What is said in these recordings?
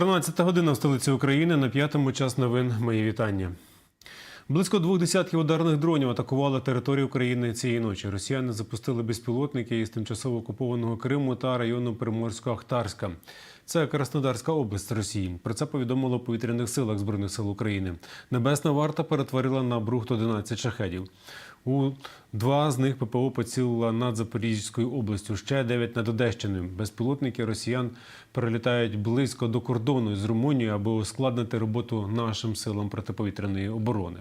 13 година в столиці України на п'ятому час новин. Мої вітання. Близько двох десятків ударних дронів атакували територію України цієї ночі. Росіяни запустили безпілотники із тимчасово окупованого Криму та району Приморсько-Ахтарська. Це Краснодарська область Росії. Про це повідомило в повітряних силах збройних сил України. Небесна варта перетворила на брухт 11 шахедів. У два з них ППО поцілила над Запорізькою областю, ще дев'ять над Одещиною. Безпілотники росіян перелітають близько до кордону з Румунією, аби ускладнити роботу нашим силам протиповітряної оборони.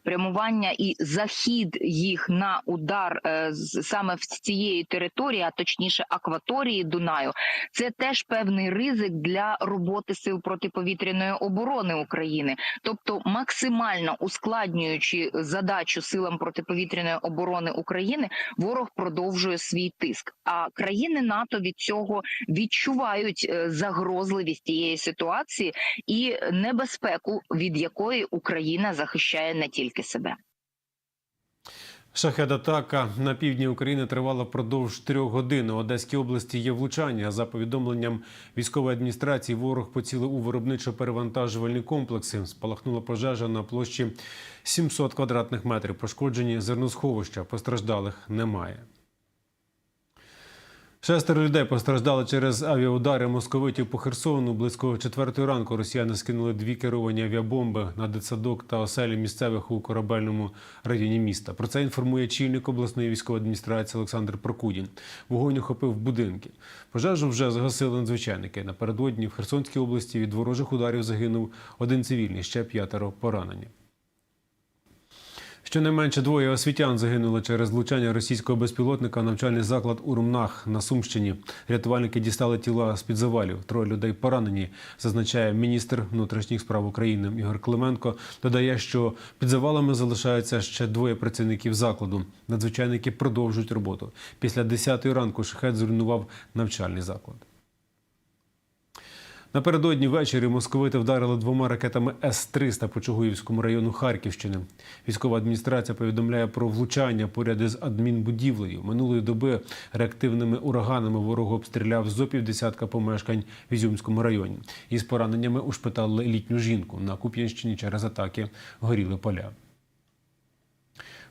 Спрямування і захід їх на удар е, саме в цієї території, а точніше акваторії Дунаю, це теж певний ризик для роботи сил протиповітряної оборони України, тобто максимально ускладнюючи задачу силам протиповітряної оборони України, ворог продовжує свій тиск. А країни НАТО від цього відчувають е, загрозливість тієї ситуації і небезпеку, від якої Україна захищає не тільки себе. Шахед-атака на півдні України тривала впродовж трьох годин. У Одеській області є влучання. За повідомленням військової адміністрації, ворог поцілив у виробничо-перевантажувальні комплекси. Спалахнула пожежа на площі 700 квадратних метрів. Пошкоджені зерносховища. Постраждалих немає. Шестеро людей постраждали через авіаудари московитів по Херсону. Близько четвертої ранку росіяни скинули дві керовані авіабомби на дитсадок та оселі місцевих у корабельному районі міста. Про це інформує чільник обласної військової адміністрації Олександр Прокудін. Вогонь охопив будинки. Пожежу вже загасили надзвичайники. Напередодні в Херсонській області від ворожих ударів загинув один цивільний, ще п'ятеро поранені. Щонайменше двоє освітян загинули через влучання російського безпілотника в навчальний заклад у Румнах на Сумщині. Рятувальники дістали тіла з під завалів. Троє людей поранені, зазначає міністр внутрішніх справ України Ігор Клименко. Додає, що під завалами залишаються ще двоє працівників закладу. Надзвичайники продовжують роботу. Після 10-ї ранку шахет зруйнував навчальний заклад. Напередодні ввечері московити вдарили двома ракетами С-300 по Чугуївському району Харківщини. Військова адміністрація повідомляє про влучання поряд із адмінбудівлею. Минулої доби реактивними ураганами ворог обстріляв зо півдесятка помешкань в Ізюмському районі. Із пораненнями ушпитали літню жінку. На Куп'янщині через атаки горіли поля.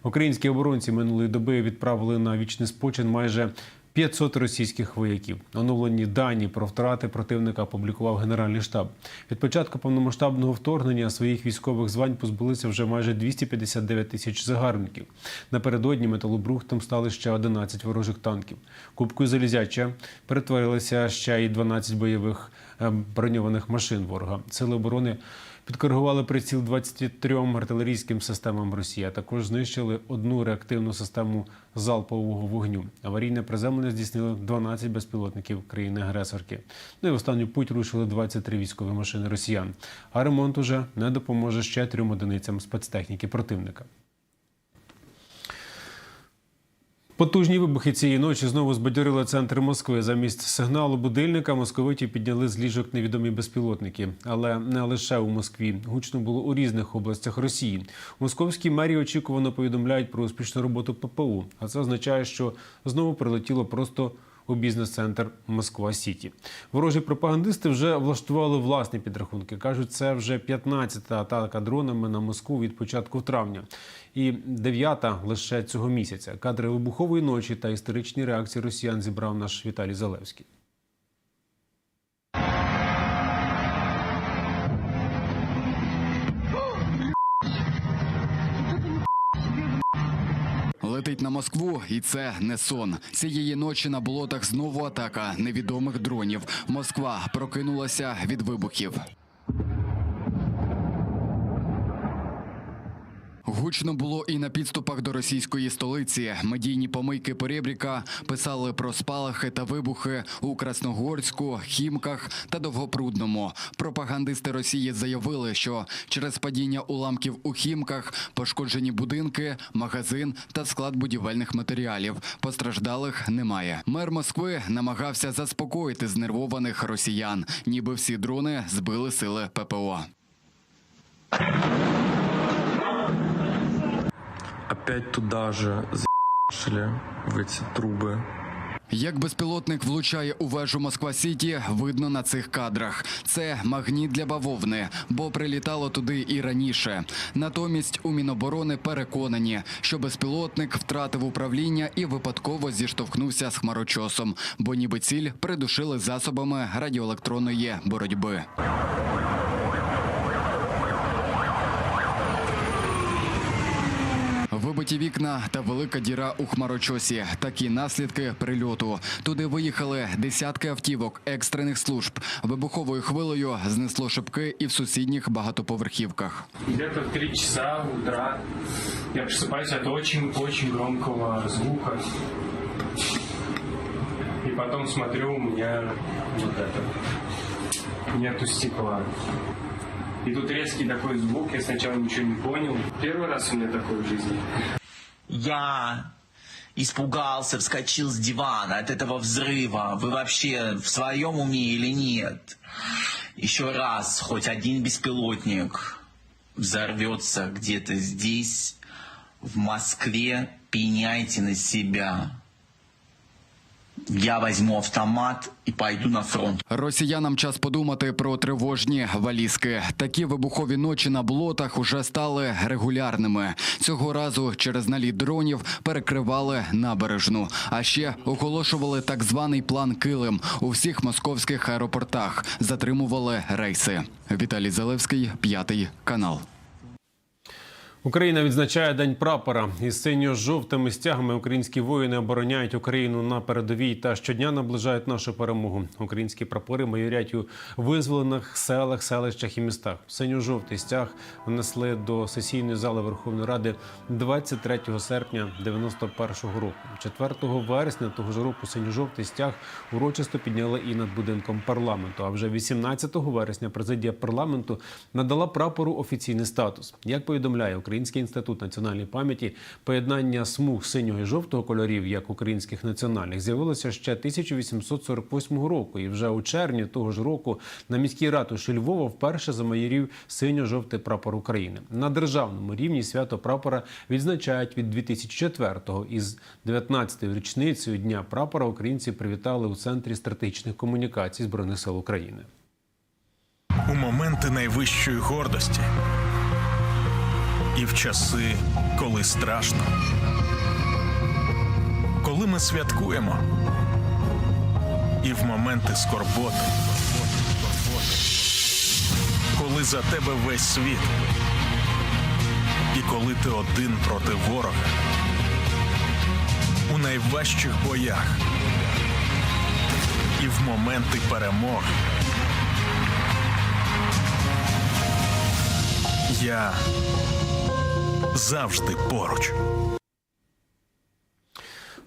Українські оборонці минулої доби відправили на вічний спочин майже 500 російських вояків. Оновлені дані про втрати противника опублікував Генеральний штаб. Від початку повномасштабного вторгнення своїх військових звань позбулися вже майже 259 тисяч загарбників. Напередодні металобрухтом стали ще 11 ворожих танків. Кубкою залізяча перетворилися ще й 12 бойових е, броньованих машин ворога. Сили оборони Підкоригували приціл 23 артилерійським системам Росії. а Також знищили одну реактивну систему залпового вогню. Аварійне приземлення здійснили 12 безпілотників країни-агресорки. Ну і в останню путь рушили 23 військові машини росіян. А ремонт уже не допоможе ще трьом одиницям спецтехніки противника. Потужні вибухи цієї ночі знову збадьорили центр Москви. Замість сигналу будильника московиті підняли з ліжок невідомі безпілотники, але не лише у Москві. Гучно було у різних областях Росії. Московські мері очікувано повідомляють про успішну роботу ППУ. А це означає, що знову прилетіло просто у бізнес-центр Москва Сіті. Ворожі пропагандисти вже влаштували власні підрахунки. кажуть, це вже 15-та атака дронами на Москву від початку травня. І дев'ята лише цього місяця. Кадри вибухової ночі та історичні реакції росіян зібрав наш Віталій Залевський. Летить на Москву, і це не сон. Цієї ночі на болотах знову атака невідомих дронів. Москва прокинулася від вибухів. Гучно було і на підступах до російської столиці. Медійні помийки Порєбріка писали про спалахи та вибухи у Красногорську, Хімках та Довгопрудному. Пропагандисти Росії заявили, що через падіння уламків у Хімках пошкоджені будинки, магазин та склад будівельних матеріалів. Постраждалих немає. Мер Москви намагався заспокоїти знервованих росіян, ніби всі дрони збили сили ППО. Опять туда же заебашили в эти трубы. Як безпілотник влучає у вежу Москва Сіті, видно на цих кадрах. Це магніт для бавовни, бо прилітало туди і раніше. Натомість у Міноборони переконані, що безпілотник втратив управління і випадково зіштовхнувся з хмарочосом, бо ніби ціль придушили засобами радіоелектронної боротьби. Вибиті вікна та велика діра у хмарочосі. Такі наслідки прильоту. Туди виїхали десятки автівок екстрених служб. Вибуховою хвилею знесло шибки і в сусідніх багатоповерхівках. Где-то в 3 часа утра я просыпаюсь от очень-очень громкого звука. И потом смотрю, у меня вот это, нету стекла. И тут резкий такой звук, я сначала ничего не понял. Первый раз у меня такой в жизни. Я испугался, вскочил с дивана от этого взрыва. Вы вообще в своем уме или нет? Еще раз, хоть один беспилотник взорвется где-то здесь, в Москве, пеняйте на себя. Я возьму автомат и пойду на фронт. Росіянам час подумати про тривожні валізки. Такі вибухові ночі на болотах уже стали регулярними. Цього разу через наліт дронів перекривали набережну. А ще оголошували так званий план Килим у всіх московських аеропортах. Затримували рейси. Віталій Залевський, п'ятий канал. Україна відзначає День прапора. Із синьо-жовтими стягами українські воїни обороняють Україну на передовій та щодня наближають нашу перемогу. Українські прапори майорять у визволених селах, селищах і містах. Синьо-жовтий стяг внесли до сесійної зали Верховної Ради 23 серпня 91-го року. 4 вересня того ж року синьо-жовтий стяг урочисто підняли і над будинком парламенту. А вже 18 вересня президія парламенту надала прапору офіційний статус. Як повідомляє Український інститут національної пам'яті, поєднання смуг синього і жовтого кольорів, як українських національних, з'явилося ще 1848 року. І вже у червні того ж року на міській ратуші Львова вперше замайорів синьо-жовтий прапор України. На державному рівні свято прапора відзначають від 2004-го. Із 19-ю річницею дня прапора українці привітали у центрі стратегічних комунікацій збройних сил України. у моменти найвищої гордості і в часи, коли страшно. Коли ми святкуємо, і в моменти скорботи, коли за тебе весь світ, і коли ти один проти ворога, у найважчих боях, і в моменти перемоги. Я завжди поруч.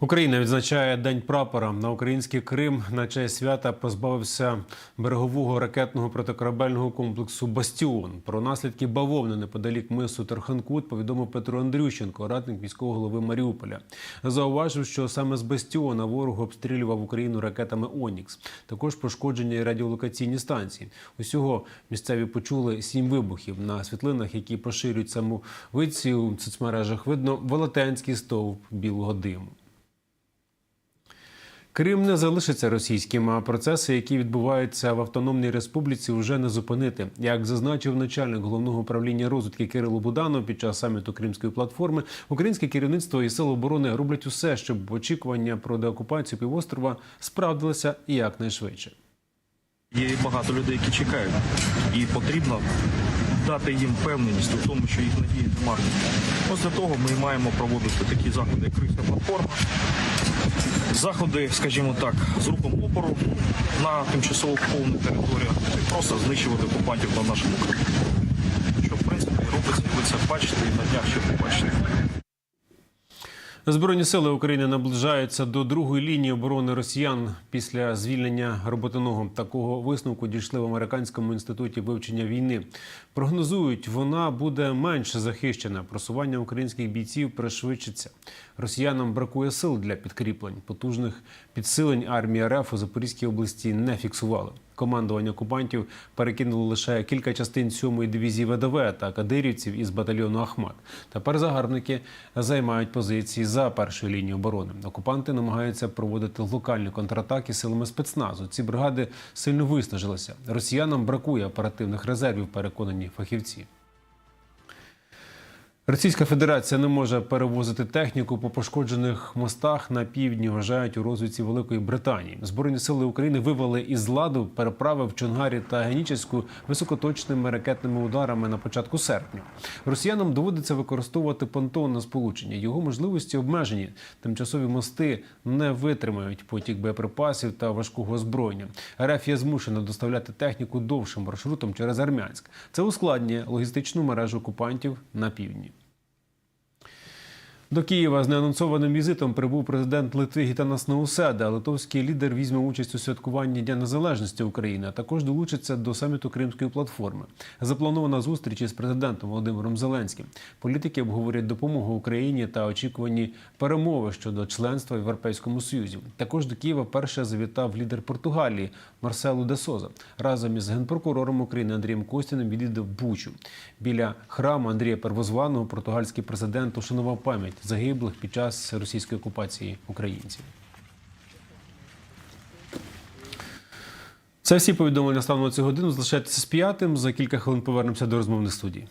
Україна відзначає День прапора на український Крим на честь свята позбавився берегового ракетного протикорабельного комплексу Бастіон. Про наслідки бавовни неподалік мису Терханкут повідомив Петро Андрющенко, радник міського голови Маріуполя. Зауважив, що саме з Бастіона ворог обстрілював Україну ракетами Онікс. Також пошкодження і радіолокаційні станції. Усього місцеві почули сім вибухів на світлинах, які поширюють самовиці у соцмережах. Видно велетенський стовп білого диму. Крим не залишиться російським, а процеси, які відбуваються в Автономній Республіці, вже не зупинити. Як зазначив начальник головного управління розвідки Кирило Буданов під час саміту Кримської платформи, українське керівництво і сили оборони роблять усе, щоб очікування про деокупацію півострова справдилися якнайшвидше. Є багато людей, які чекають, і потрібно дати їм впевненість у тому, що їх надії не марні. Ось для того ми маємо проводити такі заходи, як Кримська платформа, заходи, скажімо так, з рухом опору на тимчасово повну територіях, і просто знищувати окупантів на нашому країні. Що, в принципі, робиться, ви це бачите, і на днях ще побачите. Збройні сили України наближаються до другої лінії оборони росіян після звільнення роботиного. Такого висновку дійшли в американському інституті вивчення війни. Прогнозують, вона буде менш захищена. Просування українських бійців пришвидшиться. Росіянам бракує сил для підкріплень. Потужних підсилень армії РФ у Запорізькій області не фіксували. Командування окупантів перекинуло лише кілька частин 7-ї дивізії ВДВ та кадирівців із батальйону Ахмат. Тепер загарбники займають позиції за першою лінією оборони. Окупанти намагаються проводити локальні контратаки силами спецназу. Ці бригади сильно виснажилися. Росіянам бракує оперативних резервів, переконані фахівці. Російська Федерація не може перевозити техніку по пошкоджених мостах на півдні. Вважають у розвідці Великої Британії. Збройні сили України вивели із ладу переправи в Чонгарі та Генічеську високоточними ракетними ударами на початку серпня. Росіянам доводиться використовувати понтонне сполучення. Його можливості обмежені. Тимчасові мости не витримають потік боєприпасів та важкого озброєння. РФ є змушена доставляти техніку довшим маршрутом через Армянськ. Це ускладнює логістичну мережу окупантів на півдні. До Києва з неанонсованим візитом прибув президент Литви Гітанас Науседа. Литовський лідер візьме участь у святкуванні Дня Незалежності України, а також долучиться до саміту Кримської платформи. Запланована зустріч із президентом Володимиром Зеленським. Політики обговорять допомогу Україні та очікувані перемови щодо членства в Європейському Союзі. Також до Києва перше завітав лідер Португалії Марселу де Соза. Разом із генпрокурором України Андрієм Костіним відвідав Бучу. Біля храму Андрія Первозваного португальський президент ушанував пам'ять загиблих під час російської окупації українців. Це всі повідомлення стану на цю годину. Залишайтеся з п'ятим. За кілька хвилин повернемося до розмовних студій.